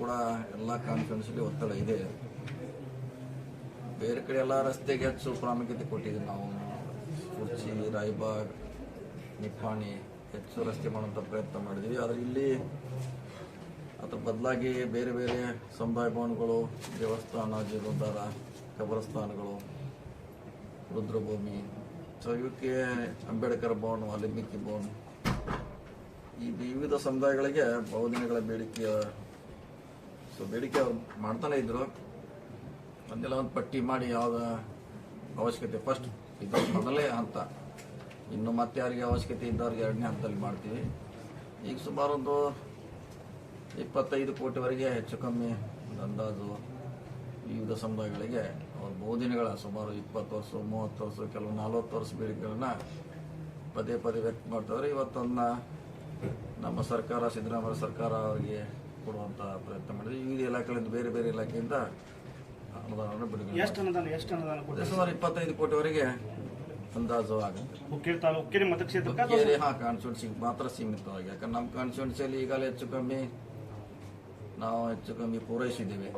ಕೂಡ ಎಲ್ಲ ಕಾನ್ಫರೆನ್ಸಲ್ಲಿ ಒತ್ತಡ ಇದೆ. ಬೇರೆ ಕಡೆ ಎಲ್ಲ ರಸ್ತೆಗೆ ಹೆಚ್ಚು ಪ್ರಾಮುಖ್ಯತೆ ಕೊಟ್ಟಿದ್ದೀವಿ ನಾವು. ಕುರ್ಚಿ ರಾಯ್ಬಾಗ್ ನಿಪ್ಪಾಣಿ ಹೆಚ್ಚು ರಸ್ತೆ ಮಾಡುವಂಥ ಪ್ರಯತ್ನ ಮಾಡಿದ್ವಿ ಆದರೆ ಇಲ್ಲಿ ಅದ್ರ ಬದಲಾಗಿ ಬೇರೆ ಬೇರೆ ಸಮುದಾಯ ಭವನಗಳು, ದೇವಸ್ಥಾನ, ಜೀರ್ಣೋದ್ಧಾರ, ಕಬರಸ್ಥಾನಗಳು, ರುದ್ರಭೂಮಿ. ಸೊ ಇವಕ್ಕೆ ಅಂಬೇಡ್ಕರ್ ಭವನ, ವಾಲ್ಮೀಕಿ ಭವನ. ಈ ವಿವಿಧ ಸಮುದಾಯಗಳಿಗೆ ಬಹುದಿನಗಳ ಬೇಡಿಕೆಯ ಸೊ ಬೇಡಿಕೆ ಅವ್ರು ಮಾಡ್ತಾನೆ ಇದ್ರು. ಒಂದೆಲ್ಲ ಒಂದು ಪಟ್ಟಿ ಮಾಡಿ ಯಾವ್ದು ಅವಶ್ಯಕತೆ ಫಸ್ಟ್ ಇದು ಮೊದಲೇ ಅಂತ. ಇನ್ನು ಮತ್ತೆ ಯಾರಿಗೆ ಅವಶ್ಯಕತೆ ಇದ್ದವ್ರಿಗೆ ಎರಡನೇ ಹಂತದಲ್ಲಿ ಮಾಡ್ತೀವಿ. ಈಗ ಸುಮಾರು ಒಂದು ಇಪ್ಪತ್ತೈದು ಕೋಟಿವರೆಗೆ ಹೆಚ್ಚು ಕಮ್ಮಿ ಒಂದು ಅಂದಾಜು ವಿವಿಧ ಸಮುದಾಯಗಳಿಗೆ. ಅವ್ರ ಬಹುದಿನಗಳ ಸುಮಾರು ಇಪ್ಪತ್ತು ವರ್ಷ, ಮೂವತ್ತು ವರ್ಷ, ಕೆಲವು ನಲವತ್ತು ವರ್ಷ ಬೇಡಿಕೆಗಳನ್ನ ಪದೇ ಪದೇ ವ್ಯಕ್ತ ಮಾಡ್ತಾವ್ರೆ ಇವತ್ತೊಂದು ನಮ್ಮ ಸರ್ಕಾರ, ಸಿದ್ದರಾಮಯ್ಯ ಸರ್ಕಾರ ಅವರಿಗೆ ಕೊಡುವಂತ ಪ್ರಯತ್ನ ಮಾಡಿದೆ. ವಿವಿಧ ಇಲಾಖೆಗಳಿಂದ ಬೇರೆ ಬೇರೆ ಇಲಾಖೆಯಿಂದ ಅನುದಾನವನ್ನು ಬಿಡುಗಡೆ ಎಷ್ಟು ಅನುದಾನ ಎಷ್ಟು ಅನುದಾನ. ಕೊಟ್ಟಿದೆ ಸುಮಾರು ಇಪ್ಪತ್ತೈದು ಕೋಟಿವರೆಗೆ ಅಂದಾಜು ಆಗುತ್ತೆ ಹುಕ್ಕೇರಿ ತಾಲೂಕು ಹುಕ್ಕೇರಿ ಮತಕ್ಷೇತ್ರಕ್ಕೆ ಅಥವಾ ಬೇರೆ ಹಾ ಕಾನ್ಸ್ಟಿಟ್ಯೂನ್ಸಿಗೆ ಮಾತ್ರ ಸೀಮಿತವಾಗಿ. ಯಾಕಂದ್ರೆ ನಮ್ಮ ಕಾನ್ಸ್ಟಿಟ್ಯೂನ್ಸಿಯಲ್ಲಿ ಈಗಲೇ ಹೆಚ್ಚು ಕಮ್ಮಿ ನಾವು ಹೆಚ್ಚು ಕಮ್ಮಿ ಪೂರೈಸಿದ್ದೀವಿ.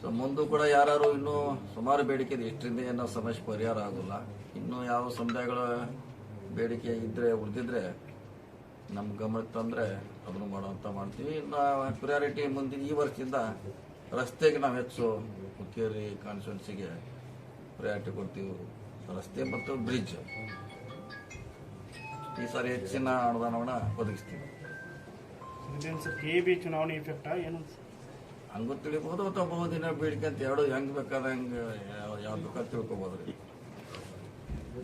ಸೊ ಮುಂದೂ ಕೂಡ ಯಾರು ಇನ್ನೂ ಸುಮಾರು ಬೇಡಿಕೆ ಇದೆ. ಇಷ್ಟರಿಂದ ಏನೋ ಸಮಸ್ಯೆ ಪರಿಹಾರ ಆಗೋಲ್ಲ. ಇನ್ನೂ ಯಾವ ಸಮುದಾಯಗಳ ಬೇಡಿಕೆ ಇದ್ರೆ ಉಳಿದಿದ್ರೆ ನಮ್ಮ ಗಮನಕ್ಕೆ ತಂದ್ರೆ ಅದನ್ನು ಮಾಡುವಂತ ಮಾಡ್ತೀವಿ. ಇನ್ನು ಪ್ರಿಯಾರಿಟಿ ಮುಂದಿನ ಈ ವರ್ಷದಿಂದ ರಸ್ತೆಗೆ ನಾವು ಹೆಚ್ಚು ಹುಕ್ಕೇರಿ ಕಾನ್ಸ್ಟಿಟ್ಯೂನ್ಸಿಗೆ ಪ್ರಿಯಾರಿಟಿ ಕೊಡ್ತೀವಿ. ರಸ್ತೆ ಮತ್ತು ಬ್ರಿಡ್ಜ್ ಈ ಸಾರಿ ಹೆಚ್ಚಿನ ಅನುದಾನವನ್ನು ಒದಗಿಸ್ತೀವಿ. ಕೆ ಬಿ ಚುನಾವಣೆ ಇಫೆಕ್ಟಾ ಏನು? ಹಂಗೂ ತಿಳಿಬಹುದು ಅಥವಾ ಬಹುದಿನ ಬೇಡಿಕೆ ಅಂತ ಎರಡು ಹೆಂಗ್ ಬೇಕಾದ ಹೆಂಗ್ ಯಾವ್ದು ಬೇಕಾದ್ರೆ ತಿಳ್ಕೊಬೋದ್ರಿ.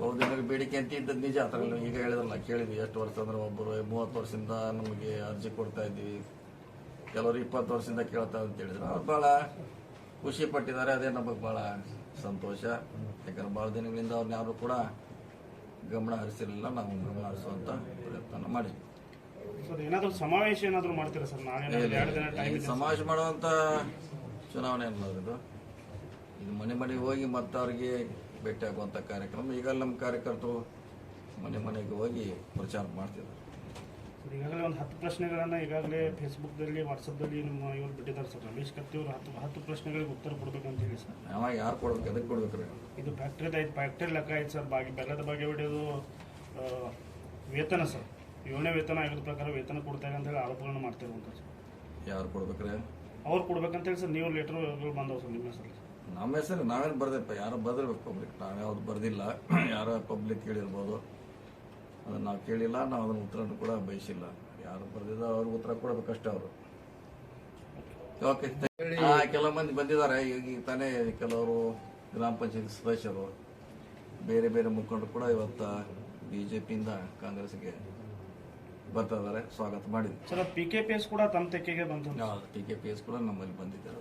ಬಹುದಿನ ಬೇಡಿಕೆ ಅಂತ ಇದ್ದದ್ದು ನಿಜ. ಅದ್ರಲ್ಲಿ ಈಗ ಹೇಳಿದ್ರಲ್ಲ ಕೇಳಿದ್ವಿ ಎಷ್ಟು ವರ್ಷ ಅಂದ್ರೆ ಒಬ್ಬರು ಮೂವತ್ತು ವರ್ಷದಿಂದ ನಮಗೆ ಅರ್ಜಿ ಕೊಡ್ತಾ ಇದ್ವಿ. ಕೆಲವರು ಇಪ್ಪತ್ತು ವರ್ಷದಿಂದ ಕೇಳ್ತಾ ಅಂತ ಹೇಳಿದ್ರು. ಅವ್ರು ಭಾಳ ಖುಷಿ ಪಟ್ಟಿದ್ದಾರೆ ಅದೇ ನಮಗೆ ಭಾಳ ಸಂತೋಷ. ಯಾಕಂದ್ರೆ ಭಾಳ ದಿನಗಳಿಂದ ಅವ್ರನ್ನ ಯಾರು ಕೂಡ ಗಮನ ಹರಿಸಿರಲಿಲ್ಲ. ನಾವು ಗಮನ ಹರಿಸುವಂತ ಪ್ರಯತ್ನ ಮಾಡಿದ್ವಿ. ಸಮಾವೇಶ ಏನಾದರೂ ಮಾಡ್ತೀರಾ ಸರ್? ಸಮಾವೇಶ ಮಾಡುವಂತ ಚುನಾವಣೆ ಅನ್ನೋದು ಇದು. ಇದು ಮನೆ ಮನೆಗೆ ಹೋಗಿ ಮತ್ತೆ ಅವ್ರಿಗೆ ಭೇಟಿ ಆಗುವಂತ ಕಾರ್ಯಕ್ರಮ ಈಗ ನಮ್ಮ ಕಾರ್ಯಕರ್ತರು ಮನೆ ಮನೆಗೆ ಹೋಗಿ ಪ್ರಚಾರ ಮಾಡ್ತಿದ್ದಾರೆ. ಸರ್, ಈಗಾಗಲೇ ಒಂದು ಹತ್ತು ಪ್ರಶ್ನೆಗಳನ್ನ ಈಗಾಗಲೇ ಫೇಸ್ಬುಕ್ದಲ್ಲಿ ವಾಟ್ಸಪ್ದಲ್ಲಿ ನಮ್ಮ ಇವ್ರು ಬಿಟ್ಟಿದ್ದಾರೆ ಸರ್. ರಮೇಶ್ ಕತ್ತಿ ಅವರು ಹತ್ತು ಹತ್ತು ಪ್ರಶ್ನೆಗಳಿಗೆ ಉತ್ತರ ಕೊಡ್ಬೇಕಂತ ಹೇಳಿ ಸರ್. ಯಾವ ಯಾರು ಕೊಡ್ಬೇಕು ಅದಕ್ಕೆ ಕೊಡ್ಬೇಕು ರೀ? ಇದು ಫ್ಯಾಕ್ಟ್ರಿ ಐದು ಫ್ಯಾಕ್ಟ್ರಿ ಲೆಕ್ಕ ಆಯ್ತು ಸರ್. ಬಾಗಿ ಬೆಲ್ಲದ ಬಾಗಿ ಹೊಡೆಯೋದು ವೇತನ ಸರ್. ಏಳನೇ ವೇತನ ಆಗಿದ ಪ್ರಕಾರ ವೇತನ ಕೊಡ್ತಾರೆ ಅಂತ ಹೇಳಿ ಆರೋಪಗಳನ್ನ ಮಾಡ್ತಿರುವಂತ ಸರ್. ಯಾರು ಕೊಡ್ಬೇಕ್ರೆ ಅವ್ರು ಕೊಡ್ಬೇಕಂತೇಳಿ ಸರ್ ನೀವು ಲೆಟರ್ ಬಂದವು ಸರ್ ನಿಮ್ಮ ಹೆಸರು ನಮ್ಮ ಹೆಸರು ನಾವೇನು ಬರ್ದಪ್ಪ ಯಾರು ಬರ್ದಿರ್ಬೇಕು ಪಬ್ಲಿಕ್ ನಾವು ಯಾವ್ದು ಬರ್ದಿಲ್ಲ. ಯಾರೋ ಪಬ್ಲಿಕ್ ಕೇಳಿರ್ಬೋದು. ಅದನ್ನು ನಾವು ಕೇಳಿಲ್ಲ ನಾವು ಅದನ್ನು ಉತ್ತರನೂ ಕೂಡ ಬಯಸಿಲ್ಲ. ಯಾರು ಬರ್ದಿಲ್ಲ ಅವ್ರಿಗೆ ಉತ್ತರ ಕೊಡ್ಬೇಕಷ್ಟೇ ಅವರು. ಓಕೆ ಕೆಲವು ಮಂದಿ ಬಂದಿದ್ದಾರೆ. ಈಗ ಈಗ ತಾನೇ ಕೆಲವರು ಗ್ರಾಮ ಪಂಚಾಯತ್ ಸದಸ್ಯರು. ಬೇರೆ ಬೇರೆ ಮುಖಂಡರು ಕೂಡ ಇವತ್ತು ಪಿಯಿಂದ ಕಾಂಗ್ರೆಸ್ಗೆ ಬರ್ತಾ ಇದ್ದಾರೆ. ಸ್ವಾಗತ ಮಾಡಿದ್ವಿ. ಪಿ ಕೆ ಪಿ ಎಸ್ ಕೂಡ ತಮ್ಮ ತೆಕ್ಕೆಗೆ ಬಂತು. ಪಿ ಕೆ ಪಿ ಎಸ್ ಕೂಡ ನಮ್ಮಲ್ಲಿ ಬಂದಿದ್ದಾರೆ